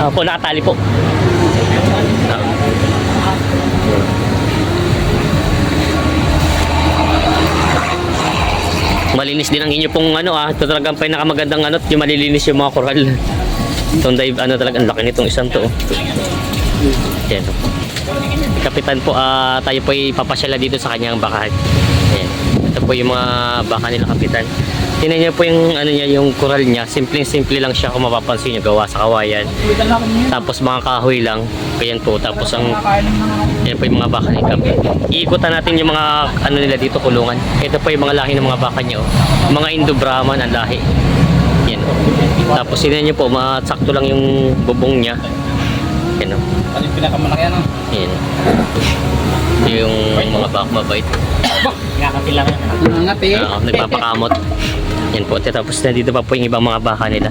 Opo, nakatali po. Ah. Malinis din ang inyo pong ano ah. Ito talagang pinakamagandang ano, yung malilinis yung mga koral. Itong dive, ano talaga, ang laki nitong isang to. oh. Yan. oh. Kapitan po, ah, tayo po ipapasyala dito sa kanyang bakahan. Ayan. Ito po yung mga baka nila kapitan. Tingnan niyo po yung ano niya, yung koral niya. Simpleng-simple lang siya kung mapapansin niyo, gawa sa kawayan. Tapos mga kahoy lang. Ganyan po. Tapos ang yan po yung mga baka ni Kap. Iikutan natin yung mga ano nila dito kulungan. Ito po yung mga lahi ng mga baka niya. Oh. Mga Indo-Brahman ang lahi. Yan. oh. Tapos yun niyo po, masakto lang yung bubong niya. Yan oh. Ano yung pinakamalaki ano? Yan. Ito yung mga baka mabait. Nakakapila ka. Nangat eh. Oo, nagpapakamot. Yan po. Tapos nandito pa po yung ibang mga baka nila.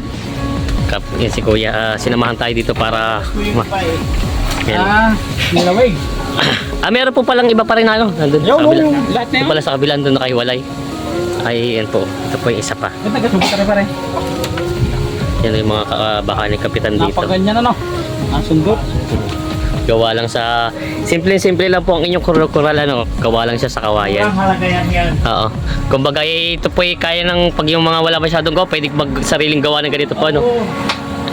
Kap, yan si Kuya. Ah, sinamahan tayo dito para... Ma- yan. Ah, nilawig. Ah, meron po palang iba pa rin ano. Nandun sa Yung, kabila. lahat na Ito pala sa kabila doon nakahiwalay. Ay, yan po. Ito po yung isa pa. Ito taga-subot ka rin pa rin. Yan yung mga ka- baka ni Kapitan dito. Napaganyan ano. Ang sundot. Gawa lang sa... Simple-simple lang po ang inyong kural ano. Gawa lang siya sa kawayan. halaga yan yan. Oo. Kumbaga eh, ito po eh, kaya ng pag yung mga wala masyadong gawa, pwede mag sariling gawa ng ganito po ano.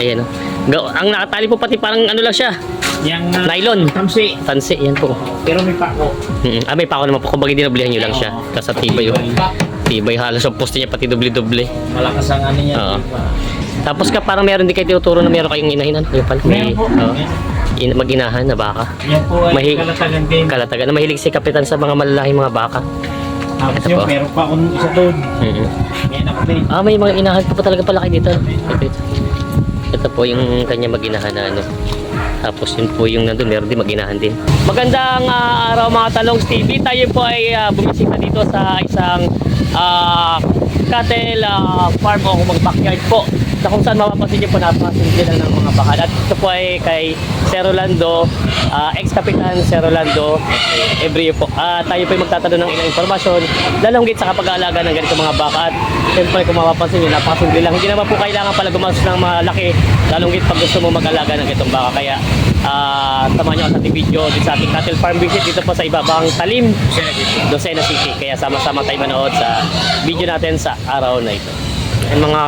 Ayan oh. Gaw- ang nakatali po pati parang ano lang siya. Yang uh, Nylon. Tamsi. Tansi, yan po. Pero may pako. Mm, ah, may pa ako naman po. Kumbaga dinablihan nyo lang siya. Tapos tibay oh. Tibay halos ang poste niya pati doble-doble. Malakas ang ano yan. Oo. Tapos ka parang meron din kayo tinuturo na meron kayong inahin. Ano? Yung pala, may, Meron po. oo. In, mag-inahan na baka. Yan po ay Mahi- kalatagan din. Kalataga na mahilig si Kapitan sa mga malalahing mga baka. Tapos Ito yung po. meron pa akong isa doon. Mm Yan ako din. Ah, may mga inahan pa, pa talaga palaki dito. Ito, ito. Ito po yung kanya mag-inahan na ano. Tapos yun po yung nandun, meron din mag-inahan din. Magandang ah, araw mga Talongs TV. Tayo po ay ah, bumisita dito sa isang ah, cattle ah, farm o kung mag-backyard po. Na kung saan mapapansin niyo po napakasimple lang ng mga bakal. At ito po ay kay Sir Rolando, ah, ex-kapitan Sir Rolando Ebrio po. Ah, tayo po ay magtatanong ng ilang impormasyon, lalong git sa kapag-aalaga ng ganito mga baka. At siyempre kung mapapansin niyo, napakasimple lang. Hindi naman po kailangan pala gumastos ng malaki, lalong git pag gusto mo mag-alaga ng ganitong baka. Kaya ah, samahan niyo ako sa ating video dito sa ating cattle farm visit dito po sa ibabang talim, Docena City. Kaya sama-sama tayo manood sa video natin sa araw na ito. Ay mga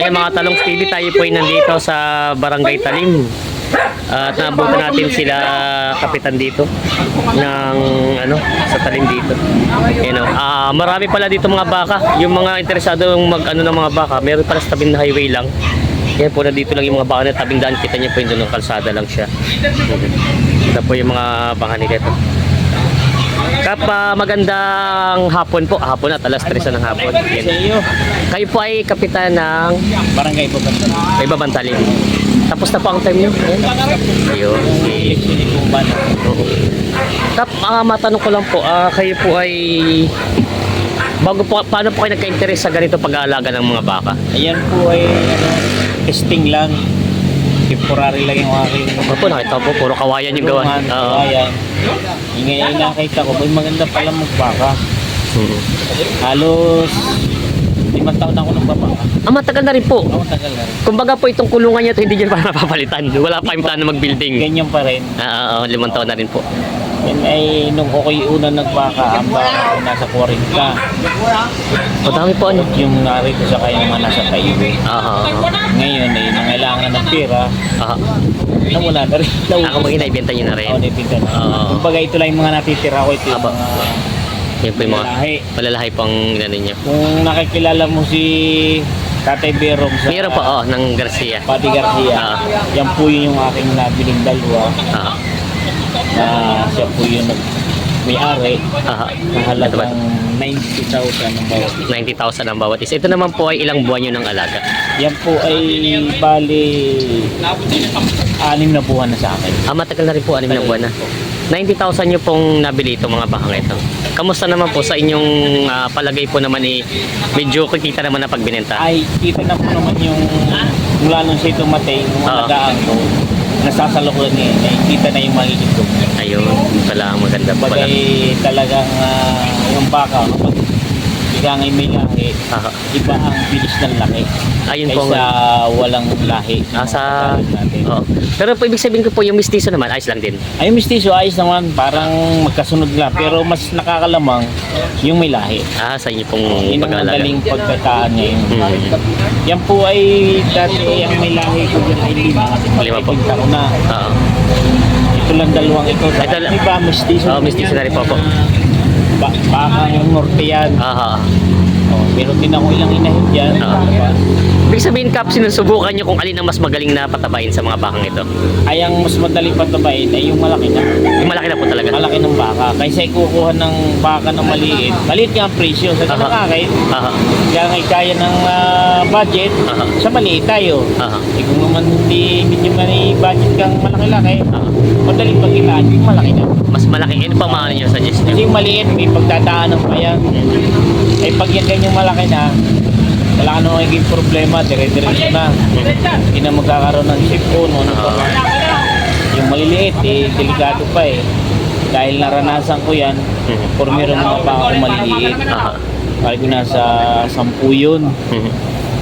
ay mga talong TV tayo po ay nandito sa Barangay Talim. At nabutan natin sila kapitan dito ng ano sa talim dito. You know, ah marami pala dito mga baka. Yung mga interesado mag ano ng mga baka, meron pala sa tabing na highway lang. Yan po na dito lang yung mga baka na tabing daan. Kita niyo po yung doon ng kalsada lang siya. Ito po yung mga baka nila ito. Kap, ah, magandang hapon po. Hapon at alas 3 ng hapon. Yan. Kayo po ay kapitan ng Barangay po ba? may babantalin. Tapos na po ang time niyo. Ayun. Oo. Kap, ah, matanong ko lang po, ah, kayo po ay bago po, paano po kayo nagka-interest sa ganito pag-aalaga ng mga baka? Ayan po ay ano, testing lang. Temporary lang yung aking Ano po, nakita ko po, puro kawayan yung gawa. Tulungan, Oo. kawayan. Ingay ay nakita ko, boy, maganda pala magbaka. Mm. Halos limang taon ako nang babaka. Ah, matagal na rin po. Ako tagal na rin. Kumbaga po itong kulungan niya ito hindi dyan para napapalitan. Wala pa yung plano mag-building. Ganyan pa rin. Ah, oo, limang taon na rin po. Yan ay nung ako'y una nagbaka, ang baka ko nasa 40. Madami po ano. Yung narito sa kaya mga nasa highway. Ah, ah, Ngayon ay nangailangan na ng pera, ah. nawala na rin. Ako mag inaibenta niyo na rin. Ako nipinta na. Oo. Kumbaga ito lang yung mga natitira ko. Ito yung Aba. mga Yan po yung mga Malalahi. malalahi pang ano niyo. Kung nakikilala mo si Tatay Berong sa Meron po, oh, ng Garcia. Pati Garcia. Ah. Yan po yun yung aking nabiling dalawa Ah, na siya po yung nag may-ari ah, na halagang 90,000 ang bawat isa. 90,000 ang bawat isa. Ito naman po ay ilang buwan yun ng alaga. Yan po ay bali anim na buwan na sa akin. Ah, matagal na rin po, anim na buwan na. 90,000 nyo pong nabili itong mga bakang ito. Kamusta naman po sa inyong ah, palagay po naman eh, medyo kikita naman na pagbinenta? Ay, kita na po naman yung mula nung siya tumatay, yung mga Oo. nagaan ko, nasasalukuhan niya, nakikita na yung magiging. Ayun, pala ang maganda po pala. Bagay talagang ah, yung baka, kapag Kaya ngayon may lahi, Aha. Iba ang bilis ng laki. Ayun po Kaysa walang lahi. Ah, sa... Oo. Pero po, ibig sabihin ko po, yung mistiso naman, ayos lang din. Ay, yung mistiso, ayos naman. Parang magkasunod lang. Pero mas nakakalamang yung may lahi. Ah, sa inyo pong Yun ang pag-aalaga. madaling pagkataan ngayon. Mhm. Yan po ay dati ang may lahi ko dyan ay lima. Lima po. Ko na. Oo. Ito lang dalawang ito. Ito lang. May ba mistiso? Oo, mistiso na rin po po. Ba baka yung norte yan. Aha. Oh, pero tinan ko ilang inahit yan. Ah. Diba? Ibig sabihin, Kap, sinusubukan nyo kung alin ang mas magaling na patabain sa mga bakang ito. Ay ang mas madaling patabain ay yung malaki na. Yung malaki na po talaga. Malaki ng baka. Kaysa ikukuha ng baka ng maliit. Maliit nga ang presyo. Sa Aha. nakakait, Aha. kaya nga kaya ng ah, budget, Aha. sa maliit tayo. Aha. Eh kung naman hindi medyo may budget kang malaki-laki, Aha. Madaling pagkitaan yung malaki na. Mas malaki. Ano pa maano nyo suggest Kasi nyo? yung maliit, may pagdadaanan pa yan. Eh pag yan ganyang malaki na, wala ka na magiging problema, dire-diretso na. Hindi na magkakaroon ng sipon o ano pa man. Yung maliliit, eh, delikado pa eh. Dahil naranasan ko yan, Mhm. for meron mga pa ako maliliit. Aha. Kaya ko nasa sampu yun,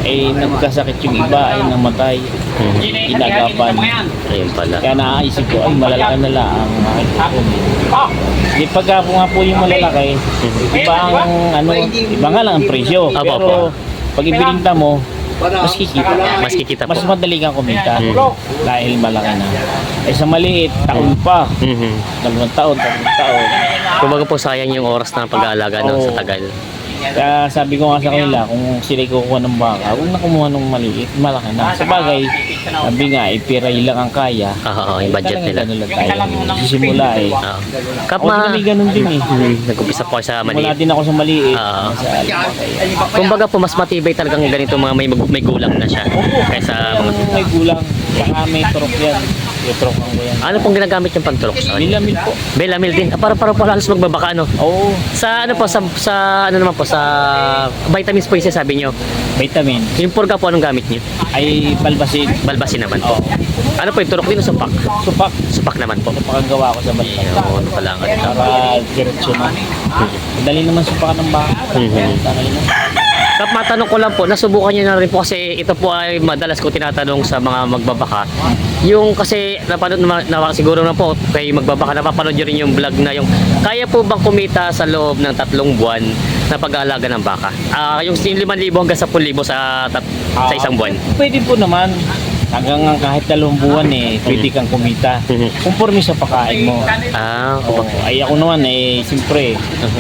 Eh nagkasakit yung iba, ay namatay. Mhm. Inagapan. Ayun pala. Kaya naisip ko, ay malalaki na lang ang. Di pagka po nga po yung malalaki, iba ang ano, iba nga lang ang presyo. Apo, Pero pag ibininta mo, mas kikita. Mas kikita po. Mas madali kang kumita Mm. dahil malaki na. Eh sa maliit, taon pa. Mhm. Dalawang taon, tatlong taon. Kumbaga po sayang yung oras ng pag-aalaga no, sa tagal. Kaya sabi ko nga sa kanila, kung sila kukuha ng baka, huwag na kumuha ng maliit, malaki na. Sa bagay, sabi nga, eh, piray lang ang kaya. Oo, yung budget nila. Ganun lang tayo. Sisimula eh. Oo. Kap, ma... may ganun din eh. Mhm. Nag-umpisa po sa maliit. din ako sa maliit. Alimata. Kumbaga po, mas matibay talagang ganito mga may, may gulang na siya. Kaysa mga... May gulang. Saka may turok yan. Turok ko yan. Ano pong ginagamit yung pagturok sa kanya? Nilamil po. Belamil din. Ah, para para po halos magbabaka ano. Oo. Sa ano po sa sa ano naman po sa vitamins po yung sabi niyo. Vitamin. Yung purga po anong gamit niyo? Ay balbasin. Balbasin naman po. Oo. Ano po yung turok din o supak? Supak. Supak naman po. Supak ang gawa ko sa balbasin. Oo, ano pala ang ano. Para diretso na. Madali naman supak ng baka. Mhm. Takay na. Kap, matanong ko lang po, nasubukan niyo na rin po kasi ito po ay madalas ko tinatanong sa mga magbabaka. Yung kasi napanood naman, na, siguro na po kayo magbabaka, napapanood niyo rin yung vlog na yung kaya po bang kumita sa loob ng tatlong buwan na pag-aalaga ng baka? Ah, yung 5,000 hanggang 10,000 sa tat, sa isang buwan. Ah, Pwede po naman. Hanggang kahit dalawang buwan eh, pwede kang kumita. Conforme sa pagkain mo. Ah, Oo. Ay ako naman eh, siyempre, at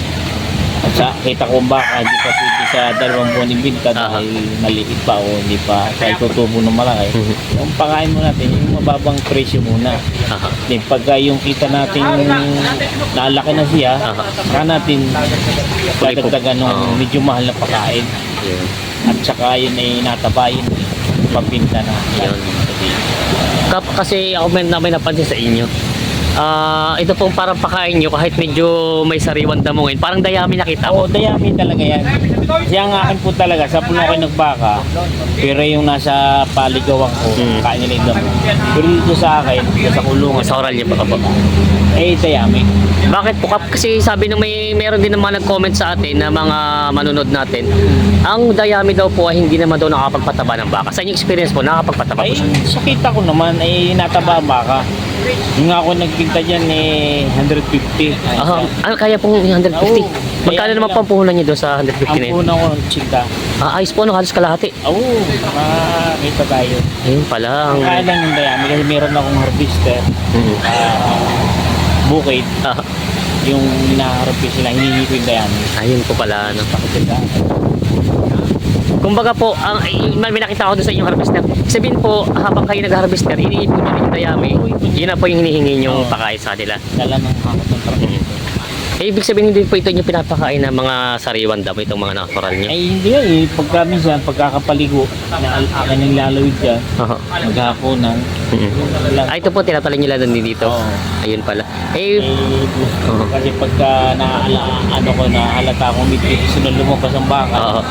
sa kita ko baka hindi pa pwede sa dalawang buwan ibinta Aha. dahil maliit pa o hindi pa kaya tutubo ng malaki. Mhm. Yung pagkain mo natin, yung mababang presyo muna. Aha. Then pagka yung kita natin nalaki na siya, Aha. saka natin dadagdagan ng medyo mahal na pagkain. At saka yun ay natabayin, papinta na. Yun. Kasi ako may, may napansin sa inyo. Ah, ito pong parang pakain nyo kahit medyo may sariwan damo ngayon. Parang dayami nakita Oo, ko. dayami talaga yan. Siya ang akin po talaga, sa puno ko nagbaka, pero yung nasa paligawan ko, Hmm. kain nila yung damo. Pero dito sa akin, dito sa kulungan, Sa oral niyo pa po. eh dayami. Bakit po? Kasi sabi nung may meron din naman nag-comment sa atin na mga manunod natin. Ang dayami daw po ay hindi naman daw nakakapagpataba ng baka. Sa inyong experience po, nakakapagpataba Ay, po siya. sa kita ko naman, ay nataba ang baka. Yung nga ako nagpinta dyan, eh, 150. Ah, ano kaya pong 150? Oo. Magkano Kaya naman nila- po ang puhunan niyo doon sa 150 na Ang yun? una ko, chika. Ah, ayos po, no, halos kalahati. Oo, makakita tayo. Ayun pala. Ang... Kaya lang yung dayami, kasi meron akong harvester, Mhm. ah, bukid, Ah, yung hinaharapin sila, hinihingi ko yung dayami. ayun po pala. Ano. Pakita Kumbaga po, ang, ay- may nakita ko doon sa inyong harvester. Sabihin po, habang kayo nag-harvester, iniipon nyo yung dayami. Yun na po yung hinihingi nyong Oo. pakain sa kanila. Dala ng hakot ng truck. Mhm. Eh, ibig sabihin hindi po ito yung pinapakain ng mga sariwan damo, itong mga natural nyo. Ay hindi yan eh, pagka minsan, pagkakapaligo, na akin yung lalawid dyan, Aha. maghahaponan, Mhm. lang. Ah, ito po, tinatalin nila doon dito. Oo. Ayun pala. Eh, Eh, Oo. kasi pagka naala, ano ko, nahalata ko, may sunod lumabas ang baka, oo.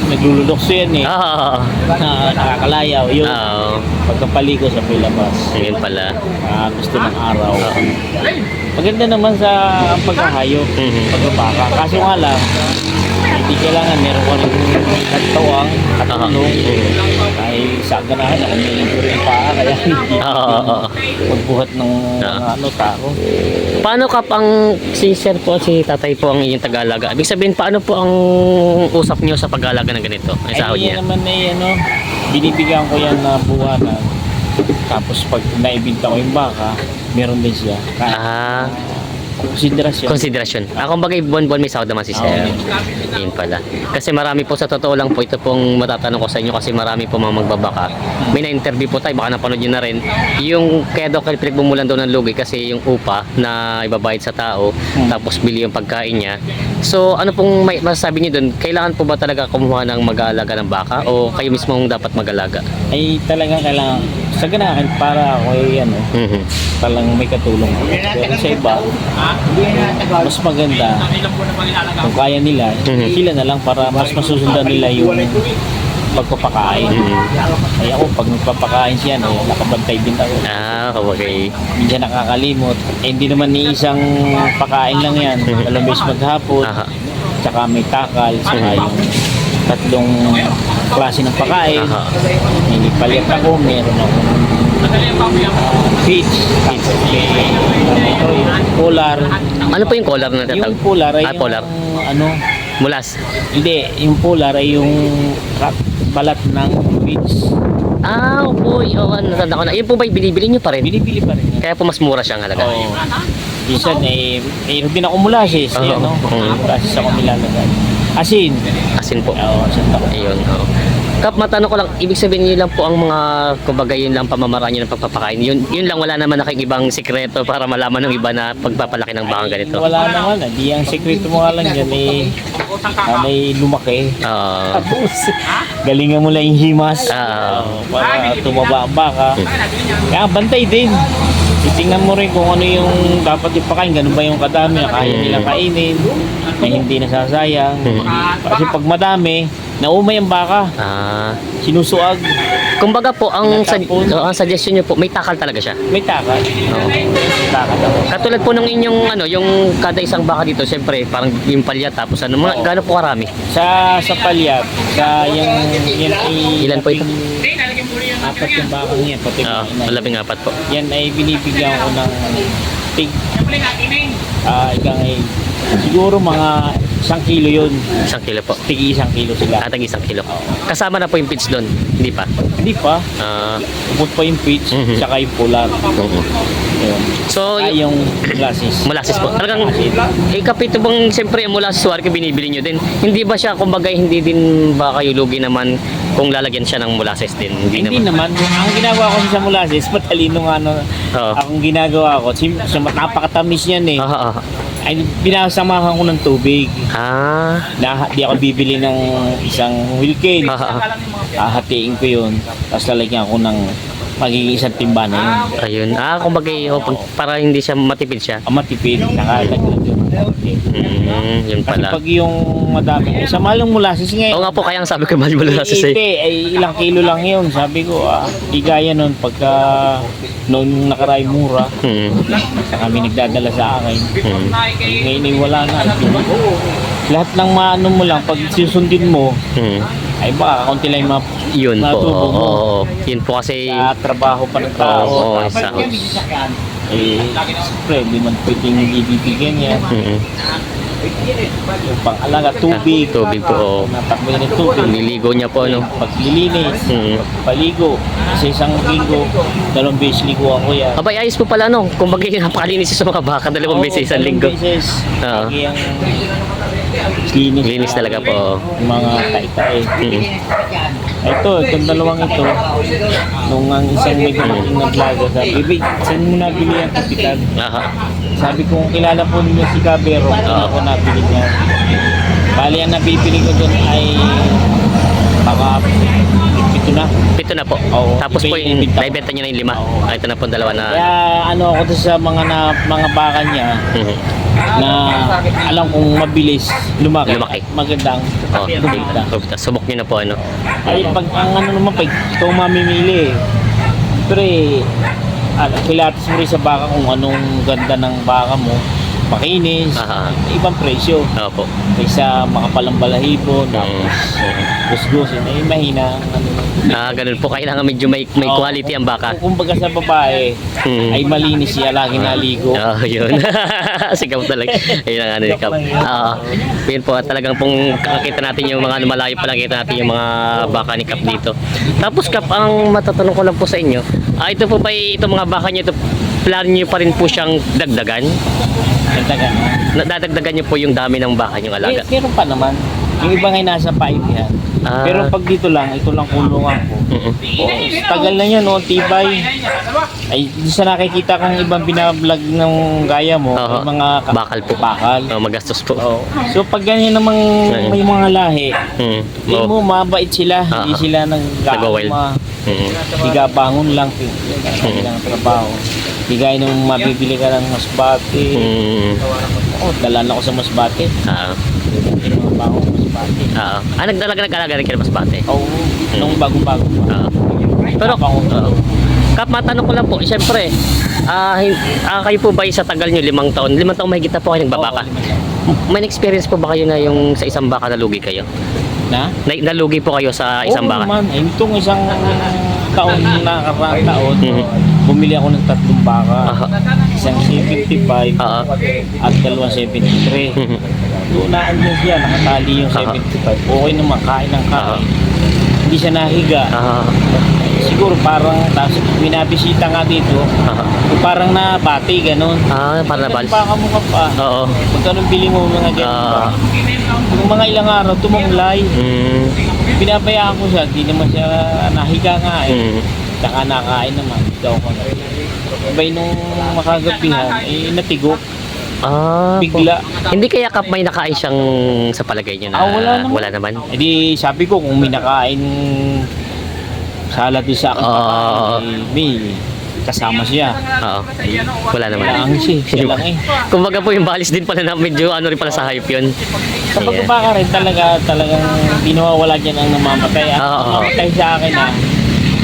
Nag- naglululokso yan eh, Ah, na, nakakalayaw, yun, oo. pagkapaligo sa pilabas, Ayun pala. ah, gusto ng araw. Oo. Maganda naman sa pagkahayop, Mhm. pagbabaka, kaso nga lang, Hindi kailangan meron ko rin nagtawang, katulong. Ay sa ganahan ako may rin pa kaya hindi magbuhat ng Ah. ano tao. Paano kap ang si sir po, si tatay po ang inyong taga-alaga? Ibig sabihin, paano po ang usap niyo sa pag-aalaga ng ganito? Ang sahod Ay, niya? yan naman ay ano, binibigyan ko yan na buwanan. Tapos pag naibinta ko yung baka, meron din siya. Kahit Ah, konsiderasyon. konsiderasyon. Ah, kumbaga, buwan-buwan may sahod naman si sir. Oo. Yun pala. Kasi marami po sa totoo lang po, ito pong matatanong ko sa inyo kasi marami po mga magbabaka. May na-interview po tayo, baka napanood nyo na rin. Yung kaya daw kayo bumulan daw ng lugi kasi yung upa na ibabayad sa tao, Hmm. tapos bili yung pagkain niya. So, ano pong may masasabi niyo doon? Kailangan po ba talaga kumuha ng mag-aalaga ng baka o kayo mismo ang dapat mag-alaga? ay talagang kailangan sa ganahan para ako ay ano, Mhm. talagang may katulong. Pero sa iba, mas maganda kung kaya nila, Mhm. sila na lang para mas masusundan nila yung pagpapakain. Mhm. Ay ako, pag nagpapakain siya, eh, nakabantay din ako. Ah, okay. Minsan nakakalimot. Eh, hindi naman ni isang pakain lang yan. Mhm. Dalawang beses maghapon, Aha. tsaka may takal, tsaka Mhm. yung tatlong klase ng pakain. Aha. May palit ako, meron ako ano ito, yung polar. Ano po yung collar na Yung tatawag? polar ay Ah, polar. yung ano, Mulas. hindi, yung polar ay yung balat ng feeds. Ah, opo. Oo, natanda ko na. Yun po ba yung binibili nyo pa rin? Binibili pa rin yan. Kaya po mas mura siya ang halaga. Oo. Minsan eh, mayroon din ako molasses. Oo. Yan, no? Oo. Molasses ako nilalagay. Asin. Asin po. Oo, asin ako. Ayun. oo. Kap, matanong ko lang, ibig sabihin niyo lang po ang mga, kumbaga yun lang pamamaraan niyo ng pagpapakain. Yun, yun lang, wala naman na kayong ibang sikreto para malaman ng iba na pagpapalaki ng bakang ganito. Wala naman. Hindi ang sekreto mo nga lang dyan eh, ah, may lumaki. Ah, Tapos, galingan mo lang yung himas. Ah. Oo, para tumaba ang baka. Kaya bantay din. Titingnan mo rin kung ano yung dapat ipakain. Ganun ba yung kadami na kaya nila kainin. Na hindi nasasayang. Mm. Kasi pag madami, naumay ang baka. ah. Sinusuag. kumbaga po, ang, oh, ang suggestion niyo po, may takal talaga siya. May takal. Oo. Takal ako. Katulad po ng inyong, ano, yung kada isang baka dito, siyempre, parang yung palya, tapos ano, mga, Oo. gaano po karami? Sa sa palyat, sa yung yan ay Ilan po ito? Apat yung bakang yan, pati Ah, yung inay. labing apat po. Yan ay binibigyan ko ng tig. Ah, ika ay siguro mga isang kilo yun. Isang kilo po. Tigi isang kilo sila. Atag isang kilo. Kasama na po yung pitch doon, hindi pa? Hindi pa. Ah, Ubot pa yung pitch, Mhm. saka yung pular. oo. Yun. So, Ay, yung yung glasses. molasses po. Talagang, eh, kapito bang, siyempre, yung molasses suwari ko binibili nyo din. Hindi ba siya, kumbaga, hindi din ba kayo lugi naman kung lalagyan siya ng molasses din? Hindi, Hindi naman. naman. Ang ginagawa ko sa molasses, matalino nga no. Oo. Akong ginagawa ko, sim, sim, napakatamis yan eh. Ah, ah, Ay, binasamahan ko ng tubig. ah. Na, di ako bibili ng isang wilkin. Ah, ah, Hahatiin ko yun. Tapos lalagyan ko ng magiging isang timba na yun. ayun. Ah, kumbaga, oh, pag, para hindi siya matipid siya. Ang matipid, nakalagyan yun. Mm, yun Kasi pala. pag yung madami, sa malong molasses Oo ngayon, nga po, kaya ang sabi ko, mahal molasses eh. Ite, ay ilang kilo lang yun. Sabi ko, ah, igaya nun pagka noon nakaray mura, Hmm. sa kami nagdadala sa akin. Hmm. Eh, ngayon ay wala na. Lahat ng maano mo lang, pag susundin mo, Hmm. ay baka kaunti lang yung mga Yun po. Oo, mo. oo. Yun po kasi, sa trabaho pa ng tao. Oo, oo, Tapos, sa eh, siyempre, di man pwedeng ibibigyan niya. mm Yung pang-alaga, tubig. Tubig po, oo. Natakbo ng tubig. niligo niya po, ano. Paglilinis, Mm. paligo. Sa isang linggo, dalawang beses liguan ko yan. Abay, ayos po pala, no? Kung bagay napakalinis sa mga baka, dalawang beses isang linggo. Oo. Lagi ang linis. Linis talaga po, oo. Yung Mga tay-tay. Mm. Ito, itong dalawang ito, nung ang isang may dumating na vlogger, sabi, Ibig, saan mo nabili ang kapitan? Aha. Sabi ko, kung kilala po ninyo si Cabero, Oo. ako nabili niya. Bali, ang nabibili ko doon ay baka ito na. Pito na po. Oo. Tapos po yung naibenta niya na yung lima. Oo. Ah, ito na po dalawa na. Kaya ano ako doon sa mga na, mga baka niya Mhm. na alam kong mabilis lumaki. Lumaki. Magandang Oh, kumita. subok niyo na po, ano. Ay, pag ang ano naman, pag ikaw mamimili, pero eh, ano, pilates mo rin sa baka kung anong ganda ng baka mo. makinis, Aha. ibang presyo. Opo. Kaysa makapalang balahibo, Mm. tapos gusgusin, eh mahina. Ano, Ah, ganun po. Kailangan medyo may, may Oo. quality ang baka. Kung kumbaga sa babae, Mm. ay malinis siya, lagi naligo. Oo, yun. Sigaw talaga. Ayun ang ano ni Kap. Oo. yun po, at talagang pong kakita natin yung mga ano, malayo pa lang kita natin yung mga baka ni Kap dito. Tapos Kap, ang matatanong ko lang po sa inyo, ah, ito po ba, itong mga baka niyo, ito, plan niyo pa rin po siyang dagdagan? Dagdagan. Nadadagdagan niyo po yung dami ng baka niyong alaga? Eh, meron pa naman. Yung iba ngay nasa 5 yan. Ah. Pero pag dito lang, ito lang kulungan ko. Mm-mm. Oh, tagal na yan, no? Tibay. Ay, di sa nakikita kong ibang binablog ng gaya mo, yung mga ka- Bakal po. Bakal. Oh, magastos po. Oh. So pag ganyan namang Ayun. may mga lahi, Mm. hindi Oh. mo mabait sila, hindi Ah. sila nag Nag-wild. Mm. Higabangon lang, hindi lang trabaho. Bigay nung mabibili ka ng masbate. Mm. Oh, dalan ako sa masbate. Ah. Yung mga bangon masbate. Ah. Ah, nagdalaga nag-alaga rin kayo ng masbate? Oo, nung bagong-bago pa. Ah. Pero, oo. Kap, matanong ko lang po, siyempre, ah, hin- ah, kayo po ba sa tagal nyo, limang taon, limang taon mahigit na po kayo nagbabaka? May experience po ba kayo na yung sa isang baka nalugi kayo? Na? Na, nalugi po kayo sa isang Oo baka? naman. Eh, itong isang taon na nakaraang taon, Mhm. bumili ako ng tatlong baka. Aha. Isang C55 Ah. at dalawang 73. Mhm. Doon na andyan siya, nakatali yung Aha. 75. Okay naman, kain ng Aha. kain. Hindi siya nahiga. Ah, Siguro parang, tapos binabisita nga dito, ah, parang nabati, ganun. ah, para Ganun nabalis. pa ka mukha pa. Oo. Pag ganun bili mo mga ganun. Yung mga ilang araw, tumamlay. Mm, Pinabayaan ko siya, di naman siya nahiga nga eh. mm, Saka nakain naman, daw ko na. Sabay nung makagabihan, eh natigok. ah, po. Bigla. Hindi kaya kap may nakain siyang sa palagay nyo na Ah, wala naman. Wala naman. E di sabi ko kung may nakain salad din sa akin, Oo. may kasama siya. Oo. Wala naman. Wala siya, siya lang eh. Kumbaga po yung balis din pala na medyo ano rin pala sa hype yun. Sa Yeah. pagbaba ka rin talaga, talagang di nawawala dyan ang namamatay. Ang Oo. namamatay sa akin na,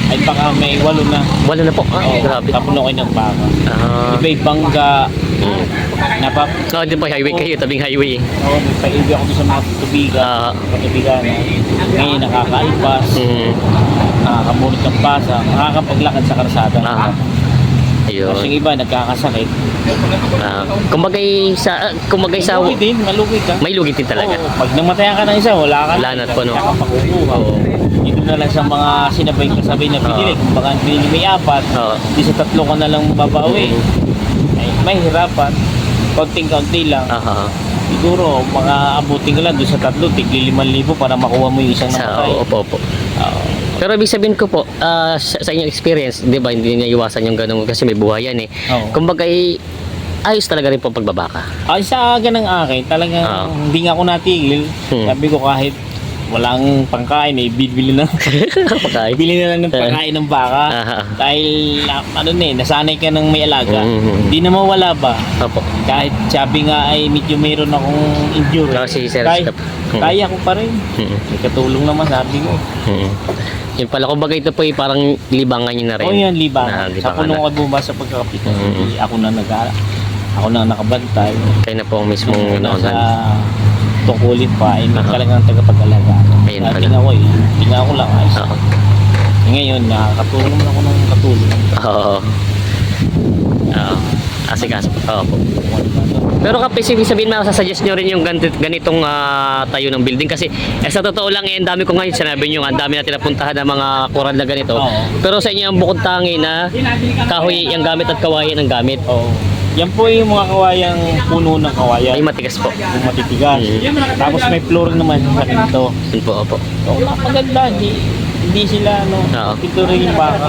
ay baka may walo na. Wala na po. Ah, Oh, grabe. Tapunokin ng baka. Ah. Iba bangga, Mm. Napap... Oh, di po highway kayo, tabing highway. Oo, may pag-ibig ako sa mga tubigan. Ah. Katubigan. Ngayon nakakaalpas, Mm. nakakamunot ng pasa, nakakapaglakad sa karsada. Ah. Yung Ayun. iba nagkakasakit. Ah, kumbagay sa kumbagay sa Lugi din, malugi ka. may lugit din talaga. Oo, pag namatayan ka ng isa, wala ka Wala na po, no? Oo. Dito na lang sa mga sinabay kasabay na pinili. Oo. Kung baka pinili may apat, Oo. di sa tatlo ka na lang babawi. Ay, may hirapan. Konting-konti lang. Aha. Siguro, mga abutin ka lang doon sa tatlo, tigli 5,000 para makuha mo yung isang Sa namatay. opo, opo. Oo. Pero ibig sabihin ko po, ah, sa, sa inyong experience, 'di ba, hindi niya iwasan yung ganun kasi may buhay yan eh. Oo. Kumbaga eh, ayos talaga rin po ang pagbabaka. Ay, sa aga ng akin, talagang Oo. hindi nga ako natigil. Hmm. Sabi ko kahit walang pangkain, eh, bibili na. Pagkain. Bili na lang ng Eh. pagkain ng baka. Aha. Dahil, ano na eh, nasanay ka ng may alaga. Mhm. Hindi na mawala ba? Opo. Kahit sabi nga ay medyo mayroon akong injury. Ah, si Sir kaya, Step. Hmm. kaya ko pa rin. Mm. May katulong naman sabi ko. Mm. Yun pala, kumbaga ito po eh, parang libangan niyo na rin. O yan, libang. Na, sa libangan punong na. ko bumaba sa pagkakapit. Mhm. Ako na nag ako na nakabantay. Kayo na po ang mismong nasa naunan. Tungkulin pa, ay may Aha. talagang tagapag-alaga. Ayun pala. nga ako eh, tingnan ko lang ayos. Oo. Eh, Ngayon, nakakatulong naman ako ng katulong. Oo. Oo. Asikaso po. Oo po. Pero ibig sabihin masasuggest nyo rin yung ganit, ganitong ah, tayo ng building kasi eh, sa totoo lang eh, ang dami ko ngayon sinabi nyo, ang dami natin napuntahan ng mga kural na ganito. Oo. Pero sa inyo ang bukod tangi na kahoy ang gamit at kawayan ang gamit. Oo. Yan po yung mga kawayang puno ng kawayan. Ay matigas po. Kung matitigas. Mm. Tapos may flooring naman sa ganito. Yun po, opo. So, maganda. Hindi, hindi sila, ano, Oo. ito rin yung baka.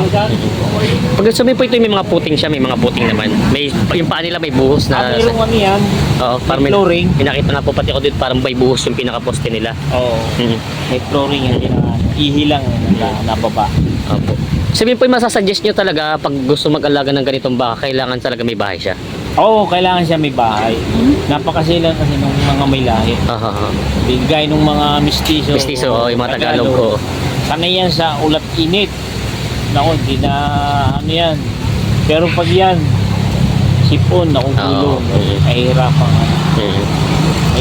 Pag sabihin po ito may mga puting siya, may mga puting naman. May, yung paa nila may buhos Ah, na... mayroong ano yan. Oo, parang may flooring. Pinakita nga po pati ako dito parang may buhos yung pinaka-poste nila. Oo. Mm. May flooring yan. Yung, ihilang na, nababa. Opo. Sabihin po yung masasuggest nyo talaga pag gusto mag-alaga ng ganitong baka, kailangan talaga may bahay siya. Oo, kailangan siya may bahay. Napakasilan kasi ng mga may lahi. Aha. Bigay ng mga mistiso. Mistiso, oo, yung mga Tagalog ko. Sanay yan sa ulat init. Naku, hindi na ano yan. Pero pag yan, sipon, nakugulong, Oo. Mm. kahirapan ka. Mm.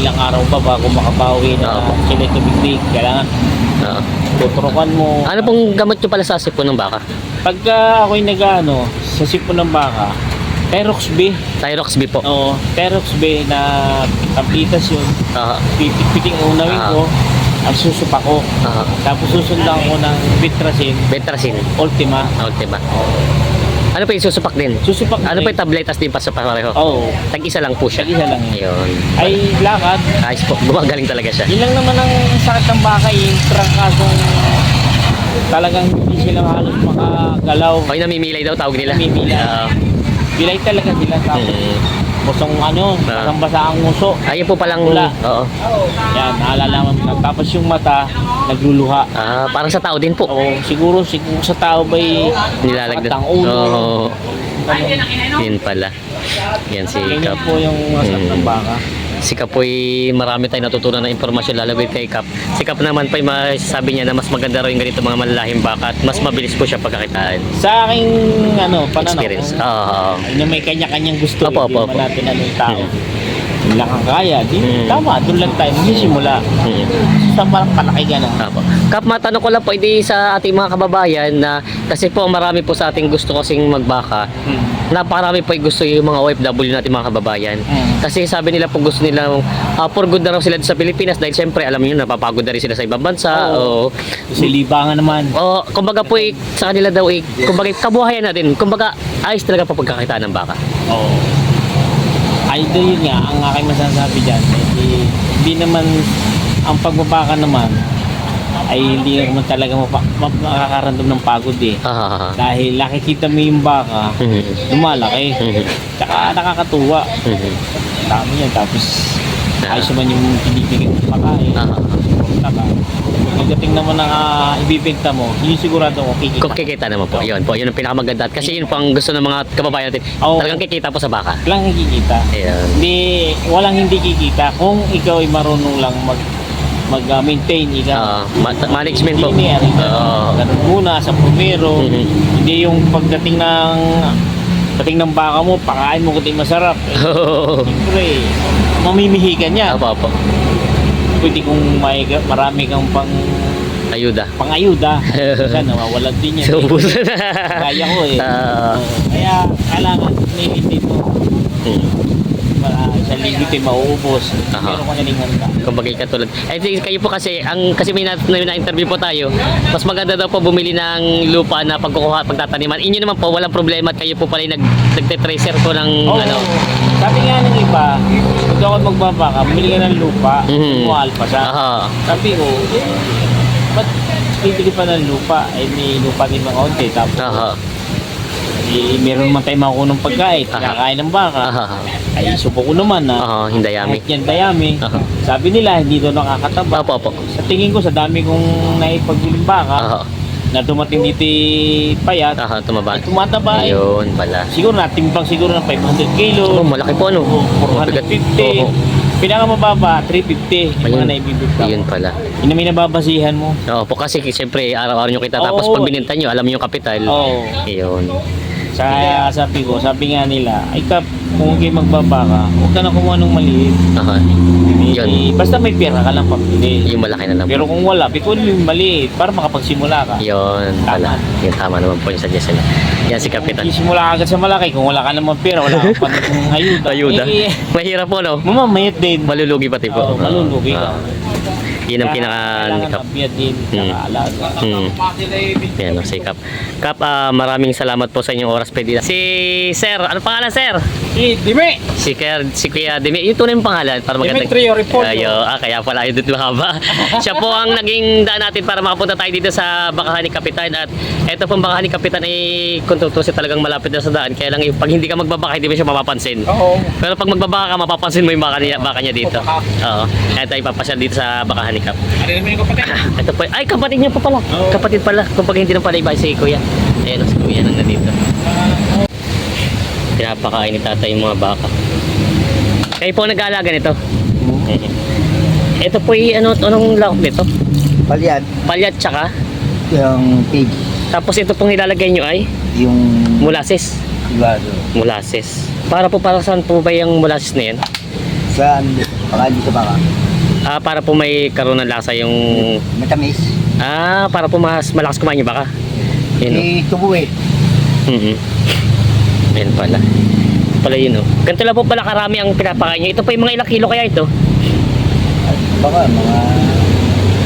Ilang araw pa bago makabawi na Oo. sila tubig Kailangan Oo. tuturukan mo. Ano pong gamot nyo pala sa sipon ng baka? Pagka ako'y nag-ano, sa sipon ng baka, Terox B. Thyrox B po. Oo, Terox B na tablitas yun. Ah, Pipit-piting unawin Ah. ko, ang susupa ko. ah, Tapos susundan ko ng Vitracin, Betrasin. Ultima. Ultima. Ano po yung susupak din? Susupak Ano rin. yung tabletas din pa sa pareho? Oo, Tag-isa lang po siya. tag-isa lang yun. Ayun. Ay, lakad. Ayos po. Gumagaling talaga siya. Yun lang naman ang sakit ng baka, yung trangkasong talagang hindi sila halos makagalaw. Yung namimilay daw tawag nila. Namimilay. Ah, Bilay talaga sila tapos mm. busong ano, Ah. basang basa ang nguso. Ayun po palang... Pula. Oo. Yan, naalala mo. Tapos yung mata, nagluluha. Ah, parang sa tao din po. Oo, siguro, siguro sa tao ba'y Nilalagdag. sakit ang ulo. Oo. Yun pala. Yan si Ganyan Kap. po yung masakit ng Mm. baka. Si Kap po ay marami tayong natutunan ng impormasyon lalawin kay Kap. Si Kap naman po ay masasabi niya na mas maganda raw yung ganito mga malalahing baka at mas mabilis po siya pagkakitaan. Sa aking ano, pananaw, Experience. Oo. ay na may kanya-kanyang gusto. Opo, hindi opo, naman opo. natin ano yung tao. Mm. Yun lang ang kaya. Di, Mm. Tama, doon lang tayo magsisimula. Hmm. Sa parang palaki na. Apo. Kap, matanong ko lang po hindi sa ating mga kababayan na kasi po marami po sa ating gusto kasing magbaka. Mm. Naparami po ay gusto yung mga OFW natin mga kababayan. Mm. Kasi sabi nila po gusto nila uh, for good na raw sila sa Pilipinas dahil siyempre alam niyo napapagod na rin sila sa ibang bansa. Oo. Oo. Kasi libangan naman. O, kumbaga po eh, sa kanila daw eh, kumbaga kabuhayan natin, kumbaga ayos talaga po pagkakita ng baka. Oo. Ay, ito yun nga, ang aking masasabi dyan, hindi, hindi naman, ang pagbabaka naman, ay hindi naman talaga mapa, map- makakaramdam ng pagod eh. Ah, Dahil nakikita mo yung baka, mhm, lumalaki. mhm, Tsaka nakakatuwa. mhm. Tama yan. Tapos, ayos naman yung pinipigil ng pagkain. Ah, Tama. Pagdating naman ng uh, ibibenta mo, hindi sigurado kung kikita. kung kikita naman po, yun po, yun ang pinakamaganda. Kasi yun po ang gusto ng mga kababayan natin. Oo. Talagang kikita po sa baka. Walang kikita. Ayan. Hindi, walang hindi kikita. Kung ikaw ay marunong lang mag mag-maintain ikaw. Ah, ma- management po. Engineer. Ganun muna sa primero. Mhm. Hindi yung pagdating ng dating ng baka mo, pakain mo kundi masarap. Eh, Siyempre, mamimihi ka niya. Apo, apo. Pwede kung may marami kang pang Ayuda. pangayuda. Minsan nawawalan din yan. Ubus na. Kaya ko eh. Oo. kaya kailangan nilindi mo Hmm. Sa limit ay mauubos. Aha. Meron ka na rin handa. Kumbaga katulad. I think kayo po kasi ang kasi may na, na-interview po tayo. Mas maganda daw po bumili ng lupa na pagkukuha pagtataniman. Inyo naman po walang problema at kayo po pala yung nag nagte-tracer po ng Oo. ano. Sabi nga ng iba, pag ako magbabaka, bumili ka ng lupa, Mhm. mo alpasa. Aha. Sabi ko, eh, ba't pa ng lupa? Eh, may lupa din mga konti. Tapos, Aha. Eh, meron naman tayo makukunong pagkain. Aha. Kakain ng baka. Ay, subo ko naman na. Aha, hindayami. Kahit yan dayami. Aha. Sabi nila, hindi daw nakakataba. Opo, opo. Sa tingin ko, sa dami kong naipagbiling baka, Aha. na dumating dito eh, payat, Aha, tumaba. ay tumataba eh. Ayun pala. Siguro natimbang siguro ng 500 kilo. Oh, malaki po ano. o 450. Oo. Pinakamababa, 350. Yung mga Ayun. Ayun pala. Yun ang minababasihan mo. Oo po kasi siyempre araw-araw nyo kita tapos Oo. pag bininta nyo alam nyo yung kapital. Oo. Ayun. Kaya sabi ko, sabi nga nila, ay kap, kung kayo magbabaka, huwag ka na kumuha ng maliit. Aha. Eh, Yun. basta may pera ka lang pambili. Yung malaki na lang. Pero kung wala, bikuin mo yung maliit para makapagsimula ka. Yun pala. Yung tama naman po yung suggestion. Yan si Kapitan. Sisimula ka agad sa malaki. Kung wala ka naman pera, wala ka pa ng ayuda. Ayuda. Eh, Mahirap po no? mamamayat din. Malulugi pati po. Oo, malulugi ka. Ah. Yun ang pinaka... Kailangan kabiyat din, Hmm. nakaalaga. Hmm. Yan, no, si Kap. Ah, maraming salamat po sa inyong oras pwede. Si Sir, ano pangalan Sir? Eh, Dime! Si Kuya, si Kuya Demi, yung tunay mong pangalan para maganda. Demetrio Repolyo. Ayo, ah, kaya pala yun dito mahaba. Siya po ang naging daan natin para makapunta tayo dito sa Bakahan ni Kapitan at eto pong Bakahan ni Kapitan ay kung tutusin talagang malapit na sa daan. Kaya lang yung- pag hindi ka magbabaka, hindi mo siya mapapansin. Oo. Pero pag magbabaka ka, mapapansin mo yung baka niya, baka niya dito. Oo. Kaya tayo papasyal dito sa Bakahan ni Kap. Ano naman yung kapatid? Ito po, ay kapatid niya po pala. Oo. Kapatid pala. Kung pag hindi nang pala iba si Kuya. Ayan, si Kuya nang nandito. Pinapakain ni tatay yung mga baka. Kayo po nag-aalaga nito. Ito po yung ano, anong lakot nito? Palyat, Palyat tsaka. yung pig, Tapos ito pong ilalagay nyo ay yung molasses. sigado. Molasses. Para po para saan po ba yung molasses na yan? Sa ano, baka dito baka. Ah, para po may karoon ng lasa yung... Matamis. Ah, para po mas malakas kumain yung baka. Yun o. Si tubo eh. Mhm. Ayan pala. Pala yun o. Ganito lang po pala karami ang pinapakain niya. Ito po yung mga ilang kilo kaya ito? At Baka mga...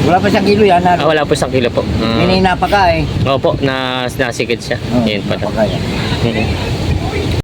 Wala pa siyang kilo yan. Ah, Ano? wala po isang kilo po. Ah. Minina pa ka eh. Opo, na nasikid siya. Oh, Yan pala. napaka yan.